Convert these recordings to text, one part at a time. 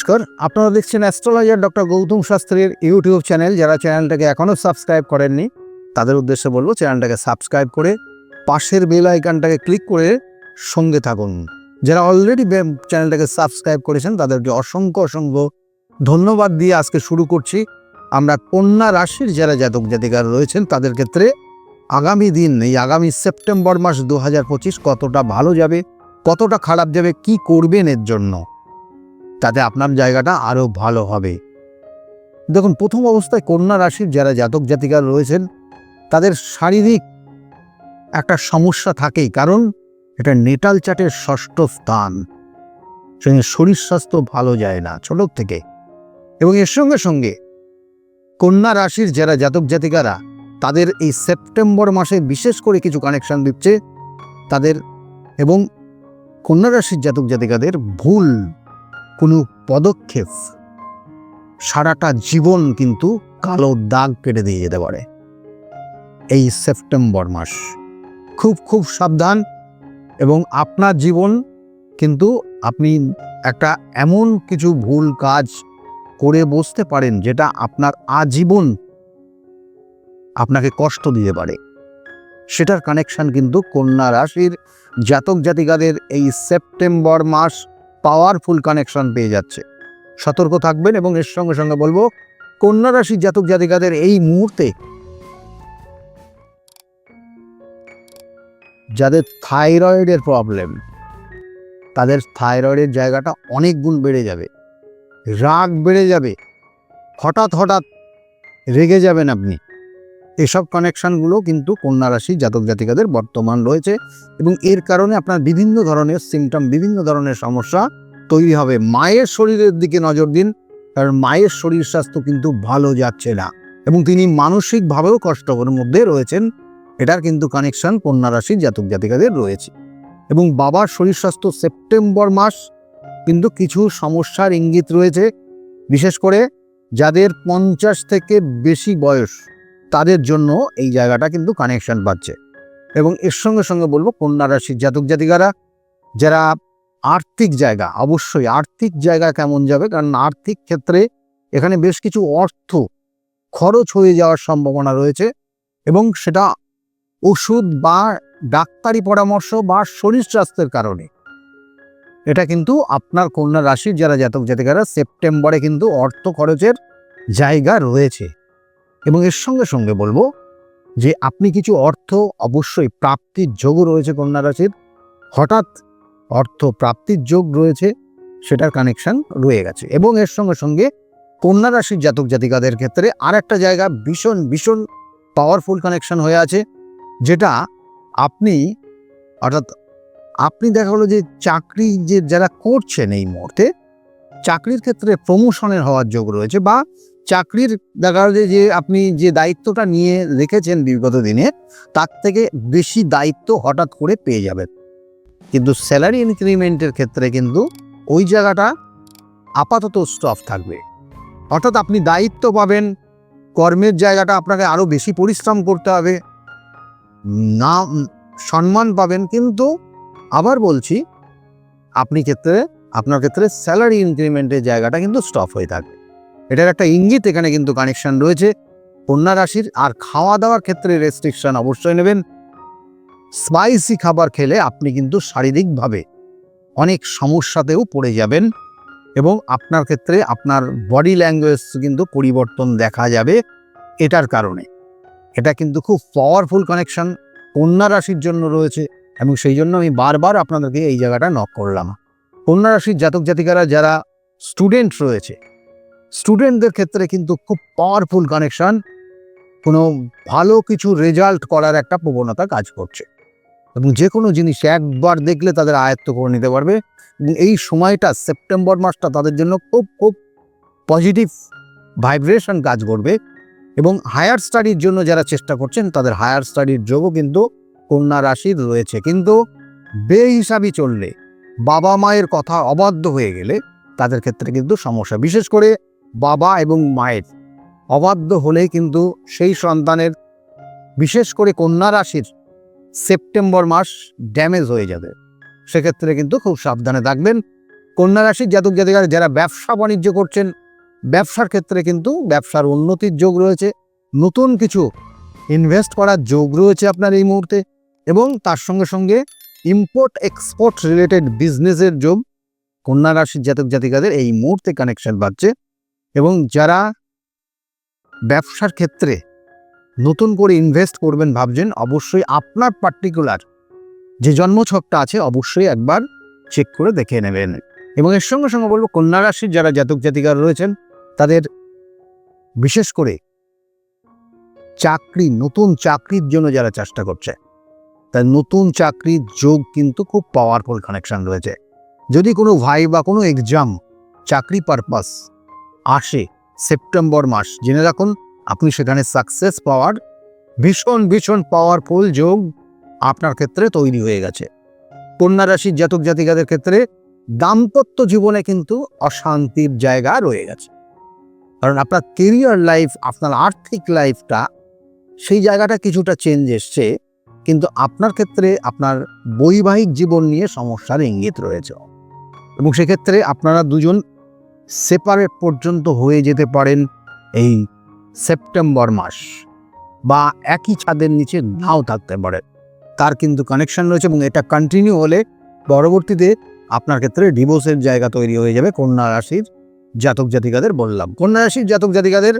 নমস্কার। আপনারা দেখছেন অ্যাস্ট্রোলজার ডক্টর গৌতম শাস্ত্রীর ইউটিউব চ্যানেল যারা চ্যানেলটাকে এখনও সাবস্ক্রাইব করেননি, তাদের উদ্দেশ্যে বলব চ্যানেলটাকে সাবস্ক্রাইব করে পাশের বেল আইকনটাকে ক্লিক করে সঙ্গে থাকুন। যারা অলরেডি চ্যানেলটাকে সাবস্ক্রাইব করেছেন, তাদেরকে অসংখ্য অসংখ্য ধন্যবাদ দিয়ে আজকে শুরু করছি। আমরা কন্যা রাশির যারা জাতক জাতিকার রয়েছেন, তাদের ক্ষেত্রে আগামী দিন, এই আগামী সেপ্টেম্বর মাস দু হাজার পঁচিশ কতটা ভালো যাবে, কতটা খারাপ যাবে, কি করবেন এর জন্য? তাতে আপনার জায়গাটা আরও ভালো হবে। দেখুন, প্রথম অবস্থায় কন্যা রাশির যারা জাতক জাতিকার রয়েছেন, তাদের শারীরিক একটা সমস্যা থাকেই, কারণ এটা নেটাল চার্টের ষষ্ঠ স্থান। সেখানে শরীর স্বাস্থ্য ভালো যায় না ছোট থেকে। এবং এর সঙ্গে সঙ্গে কন্যা রাশির যারা জাতক জাতিকারা, তাদের এই সেপ্টেম্বর মাসে বিশেষ করে কিছু কানেকশন দিচ্ছে, তাদের এবং কন্যা রাশির জাতক জাতিকাদের ভুল কোনো পদক্ষেপ। সারাটা জীবন কিন্তু কালো দাগ কেটে দিয়ে যেতে পারে। এই সেপ্টেম্বর মাস। খুব খুব সাবধান এবং আপনার জীবন কিন্তু আপনি একটা এমন কিছু ভুল কাজ করে বসতে পারেন যেটা আপনার আজীবন আপনাকে কষ্ট দিতে পারে। সেটার কানেকশন কিন্তু কন্যা রাশির জাতক জাতিকাদের এই সেপ্টেম্বর মাস পাওয়ারফুল কানেকশন পেয়ে যাচ্ছে। সতর্ক থাকবেন এবং এর সঙ্গে সঙ্গে বলব, কন্যা রাশির জাতক জাতিকাদের এই মুহূর্তে যাদের থাইরয়েডের প্রবলেম, তাদের থাইরয়েডের জায়গাটা অনেক গুণ বেড়ে যাবে। রাগ বেড়ে যাবে। হঠাৎ হঠাৎ রেগে যাবেন আপনি। এসব কানেকশানগুলো কিন্তু কন্যা রাশি জাতক জাতিকাদের বর্তমান রয়েছে এবং এর কারণে আপনার বিভিন্ন ধরনের সিমটম বিভিন্ন ধরনের সমস্যা তৈরি হবে। মায়ের শরীরের দিকে নজর দিন, কারণ মায়ের শরীর স্বাস্থ্য কিন্তু ভালো যাচ্ছে না এবং তিনি মানসিকভাবেও কষ্টকর মধ্যে রয়েছেন। এটার কিন্তু কানেকশন কন্যা রাশির জাতক জাতিকাদের রয়েছে এবং বাবার শরীর স্বাস্থ্য সেপ্টেম্বর মাস কিন্তু কিছু সমস্যার ইঙ্গিত রয়েছে। বিশেষ করে যাদের পঞ্চাশ থেকে বেশি বয়স তাদের জন্য এই জায়গাটা কিন্তু কানেকশন পাচ্ছে। এবং এর সঙ্গে সঙ্গে বলব কন্যা রাশির জাতক জাতিকারা, যারা আর্থিক জায়গা, অবশ্যই আর্থিক জায়গা কেমন যাবে? কারণ আর্থিক ক্ষেত্রে এখানে বেশ কিছু অর্থ খরচ হয়ে যাওয়ার সম্ভাবনা রয়েছে এবং সেটা ওষুধ বা ডাক্তারি পরামর্শ বা শরীর স্বাস্থ্যের কারণে। এটা কিন্তু আপনার কন্যা রাশির যারা জাতক জাতিকারা, সেপ্টেম্বরে কিন্তু অর্থ খরচের জায়গা রয়েছে। এবং এর সঙ্গে সঙ্গে বলব যে আপনি কিছু অর্থ অবশ্যই প্রাপ্তির যোগও রয়েছে কন্যা রাশির। হঠাৎ অর্থ প্রাপ্তির যোগ রয়েছে, সেটার কানেকশন রয়ে গেছে এবং এর সঙ্গে সঙ্গে কন্যা রাশির জাতক জাতিকাদের ক্ষেত্রে আর একটা জায়গা ভীষণ ভীষণ পাওয়ারফুল কানেকশন হয়ে আছে, যেটা আপনি, অর্থাৎ আপনি দেখা হলো যে চাকরি যে যারা করছেন এই মুহূর্তে, চাকরির ক্ষেত্রে প্রমোশনের হওয়ার যোগ রয়েছে বা চাকরির দেখা যে আপনি যে দায়িত্বটা নিয়ে রেখেছেন বিগত দিনে, তার থেকে বেশি দায়িত্ব হঠাৎ করে পেয়ে যাবেন। কিন্তু স্যালারি ইনক্রিমেন্টের ক্ষেত্রে কিন্তু ওই জায়গাটা আপাতত স্টপ থাকবে। অর্থাৎ আপনি দায়িত্ব পাবেন, কর্মের জায়গাটা আপনাকে আরও বেশি পরিশ্রম করতে হবে না সম্মান পাবেন, কিন্তু আবার বলছি, আপনি ক্ষেত্রে, আপনার ক্ষেত্রে স্যালারি ইনক্রিমেন্টের জায়গাটা কিন্তু স্টপ হয়ে থাকবে। এটার একটা ইঙ্গিত এখানে কিন্তু কানেকশন রয়েছে। কন্যা রাশির আর খাওয়া দাওয়ার ক্ষেত্রে রেস্ট্রিকশন অবশ্যই নেবেন। স্পাইসি খাবার খেলে আপনি কিন্তু শারীরিকভাবে অনেক সমস্যাতেও পড়ে যাবেন এবং আপনার ক্ষেত্রে আপনার বডি ল্যাঙ্গুয়েজ কিন্তু পরিবর্তন দেখা যাবে এটার কারণে। এটা কিন্তু খুব পাওয়ারফুল কানেকশন কন্যা রাশির জন্য রয়েছে এবং সেই জন্য আমি বারবার আপনাদেরকে এই জায়গাটা নক করলাম। কন্যা রাশির জাতক জাতিকারা যারা স্টুডেন্ট রয়েছে স্টুডেন্টদের ক্ষেত্রে কিন্তু খুব পাওয়ারফুল কানেকশন কোনো ভালো কিছু রেজাল্ট করার একটা প্রবণতা কাজ করছে। এবং যে কোনো জিনিস একবার দেখলে তাদের আয়ত্ত করে নিতে পারবে। এবং এই সময়টা সেপ্টেম্বর মাসটা তাদের জন্য খুব খুব পজিটিভ ভাইব্রেশন কাজ করবে। এবং হায়ার স্টাডির জন্য যারা চেষ্টা করছেন, তাদের হায়ার স্টাডির যোগও কিন্তু কন্যা রাশির রয়েছে। কিন্তু বেহিসাবি চললে বাবা মায়ের কথা অবাধ্য হয়ে গেলে তাদের ক্ষেত্রে কিন্তু সমস্যা। বিশেষ করে বাবা এবং মায়ের। অবাধ্য হলে কিন্তু সেই সন্তানের, বিশেষ করে কন্যা রাশির, সেপ্টেম্বর মাস ড্যামেজ হয়ে যাবে। সেক্ষেত্রে কিন্তু খুব সাবধানে থাকবেন। কন্যা রাশির জাতক জাতিকারা যারা ব্যবসা বাণিজ্য করছেন, ব্যবসার ক্ষেত্রে কিন্তু ব্যবসার উন্নতির যোগ রয়েছে। নতুন কিছু ইনভেস্ট করার যোগ রয়েছে আপনার এই মুহূর্তে এবং তার সঙ্গে সঙ্গে ইম্পোর্ট এক্সপোর্ট রিলেটেড বিজনেসের যোগ কন্যা রাশির জাতক জাতিকাদের এই মুহূর্তে কানেকশন পাচ্ছে এবং যারা ব্যবসার ক্ষেত্রে নতুন করে ইনভেস্ট করবেন ভাবছেন, অবশ্যই আপনার পার্টিকুলার যে জন্মছকটা আছে, অবশ্যই একবার চেক করে দেখে নেবেন। এবং এর সঙ্গে সঙ্গে বলব, কন্যা রাশির যারা জাতক জাতিকার রয়েছেন, তাদের বিশেষ করে চাকরি, নতুন চাকরির জন্য যারা চেষ্টা করছে, তার নতুন চাকরির যোগ কিন্তু খুব পাওয়ারফুল কানেকশন রয়েছে। যদি কোনো ভাই বা কোনো এক্সাম চাকরি পারপাস আসে সেপ্টেম্বর মাস। জেনে রাখুন, আপনি সেখানে সাকসেস পাওয়ার, ভীষণ ভীষণ পাওয়ারফুল যোগ আপনার ক্ষেত্রে তৈরি হয়ে গেছে। কন্যা রাশির জাতক জাতিকাদের ক্ষেত্রে দাম্পত্য জীবনে কিন্তু অশান্তির জায়গা রয়ে গেছে। কারণ আপনার কেরিয়ার লাইফ আপনার আর্থিক লাইফটা সেই জায়গাটা কিছুটা চেঞ্জ এসছে, কিন্তু আপনার ক্ষেত্রে আপনার বৈবাহিক জীবন নিয়ে সমস্যার ইঙ্গিত রয়েছে। এবং সেক্ষেত্রে আপনারা দুজন সেপারেট পর্যন্ত হয়ে যেতে পারেন এই সেপ্টেম্বর মাস বা একই ছাদের নিচে নাও থাকতে পারে। তার কিন্তু কানেকশন রয়েছে এবং এটা কন্টিনিউ হলে পরবর্তীতে আপনার ক্ষেত্রে ডিভোর্সের জায়গা তৈরি হয়ে যাবে কন্যা রাশির জাতক জাতিকাদের বললাম। কন্যা রাশির জাতক জাতিকাদের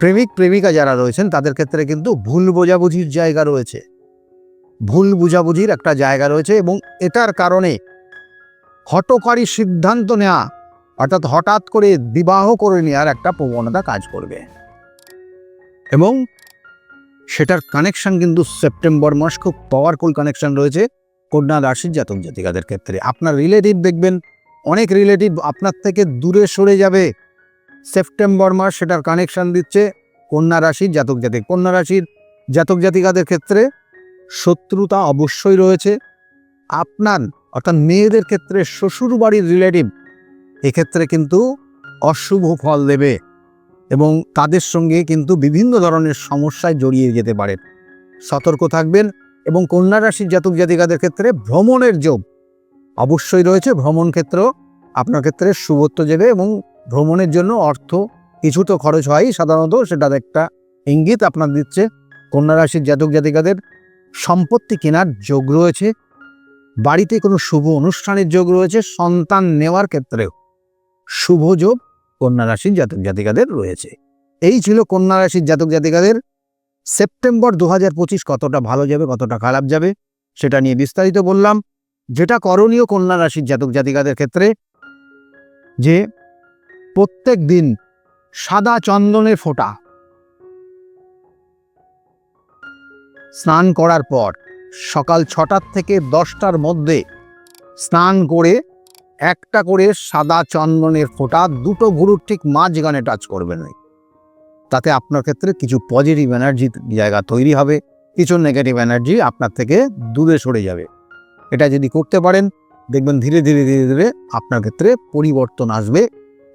প্রেমিক, প্রেমিকা যারা রয়েছেন, তাদের ক্ষেত্রে কিন্তু ভুল বোঝাবুঝির জায়গা রয়েছে। ভুল বুঝাবুঝির একটা জায়গা রয়েছে এবং এটার কারণে হটকারী সিদ্ধান্ত নেওয়া অর্থাৎ হঠাৎ করে বিবাহ করে নেওয়ার একটা প্রবণতা কাজ করবে। এবং সেটার কানেকশন কিন্তু সেপ্টেম্বর মাস খুব পাওয়ারফুল কানেকশন রয়েছে কন্যা রাশির জাতক জাতিকাদের ক্ষেত্রে। আপনার রিলেটিভ দেখবেন, অনেক রিলেটিভ আপনার থেকে দূরে সরে যাবে। সেপ্টেম্বর মাস সেটার কানেকশন দিচ্ছে কন্যা রাশির জাতক জাতিক কন্যা রাশির জাতক জাতিকাদের ক্ষেত্রে শত্রুতা অবশ্যই রয়েছে। আপনার অর্থাৎ মেয়েদের ক্ষেত্রে শ্বশুর বাড়ির রিলেটিভ এক্ষেত্রে কিন্তু অশুভ ফল দেবে এবং তাদের সঙ্গে কিন্তু বিভিন্ন ধরনের সমস্যায় জড়িয়ে যেতে পারে। সতর্ক থাকবেন এবং কন্যা রাশির জাতক জাতিকাদের ক্ষেত্রে ভ্রমণের যোগ অবশ্যই রয়েছে। ভ্রমণ ক্ষেত্রেও আপনার ক্ষেত্রে শুভত্ব দেবে এবং ভ্রমণের জন্য অর্থ কিছু তো খরচ হয়ই সাধারণত সেটার একটা ইঙ্গিত আপনার দিচ্ছে কন্যা রাশির জাতক জাতিকাদের সম্পত্তি কেনার যোগ রয়েছে, বাড়িতে কোনো শুভ অনুষ্ঠানের যোগ রয়েছে, সন্তান নেওয়ার ক্ষেত্রেও। শুভ যোগ কন্যা রাশির জাতক জাতিকাদের রয়েছে। এই ছিল কন্যা রাশির জাতক জাতিকাদের। সেপ্টেম্বর দু হাজার পঁচিশ কতটা ভালো যাবে, কতটা খারাপ যাবে, সেটা নিয়ে বিস্তারিত বললাম। যেটা করণীয় কন্যা রাশির জাতক জাতিকাদের ক্ষেত্রে, যে প্রত্যেক দিন সাদা চন্দনের ফোঁটা স্নান করার পর সকাল ছটার থেকে দশটার মধ্যে স্নান করে একটা করে সাদা চন্দনের ফোঁটা দুটো গুরুর ঠিক মাঝখানে টাচ করবেন তাতে আপনার ক্ষেত্রে কিছু পজিটিভ এনার্জি জায়গা তৈরি হবে, কিছু নেগেটিভ এনার্জি আপনার থেকে দূরে সরে যাবে। এটা যদি করতে পারেন, দেখবেন ধীরে ধীরে ধীরে ধীরে আপনার ক্ষেত্রে পরিবর্তন আসবে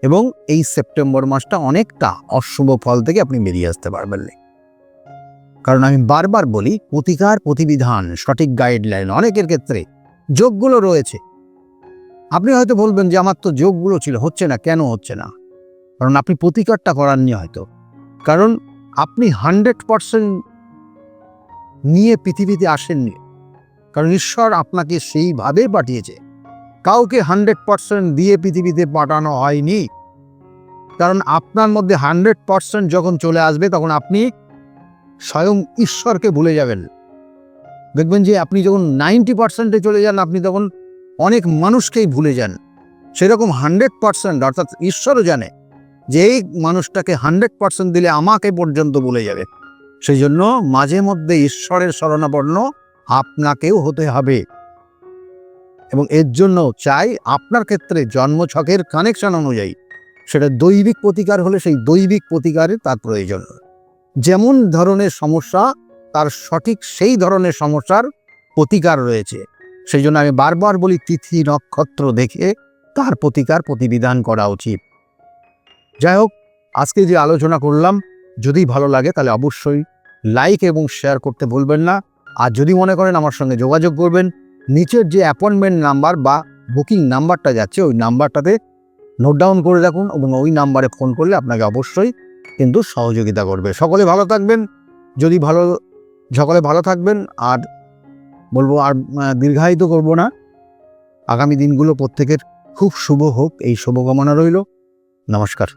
এবং এই সেপ্টেম্বর মাসটা অনেকটা অশুভ ফল থেকে আপনি বেরিয়ে আসতে পারবেন না। কারণ আমি বারবার বলি, প্রতিকার, প্রতিবিধান, সঠিক গাইডলাইন অনেকের ক্ষেত্রে যোগগুলো রয়েছে। আপনি হয়তো বলবেন যে আমার তো যোগগুলো ছিল, হচ্ছে না, কেন হচ্ছে না? কারণ আপনি প্রতিকারটা করাননি হয়তো। কারণ আপনি হান্ড্রেড পারসেন্ট নিয়ে পৃথিবীতে আসেননি। কারণ ঈশ্বর আপনাকে সেইভাবে পাঠিয়েছে। কাউকে হান্ড্রেড পারসেন্ট দিয়ে পৃথিবীতে পাঠানো হয়নি। কারণ আপনার মধ্যে হান্ড্রেড পারসেন্ট যখন চলে আসবে, তখন আপনি স্বয়ং ঈশ্বরকে ভুলে যাবেন। দেখবেন যে আপনি যখন নাইনটি পার্সেন্টে চলে যান, আপনি তখন অনেক মানুষকেই ভুলে যান। সেরকম হান্ড্রেড পার্সেন্ট অর্থাৎ ঈশ্বরও জানে যে এই মানুষটাকে হান্ড্রেড পার্সেন্ট দিলে আমাকে পর্যন্ত ভুলে যাবে। সেই জন্য মাঝে মধ্যে ঈশ্বরের শরণাপন্ন আপনাকেও হতে হবে। এবং এর জন্য চাই আপনার ক্ষেত্রে জন্মছকের কানেকশন অনুযায়ী সেটা দৈবিক প্রতিকার হলে সেই দৈবিক প্রতিকারের তার প্রয়োজন। যেমন ধরনের সমস্যা তার সঠিক সেই ধরনের সমস্যার প্রতিকার রয়েছে। সেই জন্য আমি বারবার বলি, তিথি, নক্ষত্র দেখে তার প্রতিকার প্রতিবিধান করা উচিত। যাই হোক, আজকে যে আলোচনা করলাম, যদি ভালো লাগে তাহলে অবশ্যই লাইক এবং শেয়ার করতে ভুলবেন না। আর যদি মনে করেন আমার সঙ্গে যোগাযোগ করবেন, নিচের যে অ্যাপয়েন্টমেন্ট নাম্বার বা বুকিং নাম্বারটা যাচ্ছে, ওই নাম্বারটাতে নোট ডাউন করে রাখুন এবং ওই নাম্বারে ফোন করলে আপনাকে অবশ্যই কিন্তু সহযোগিতা করবে। সকলে ভালো থাকবেন। যদি ভালো, সকলে ভালো থাকবেন, আর বলব আর দীর্ঘায়িত করব না। আগামী দিনগুলো প্রত্যেকের খুব শুভ হোক, এই শুভকামনা রইল। নমস্কার।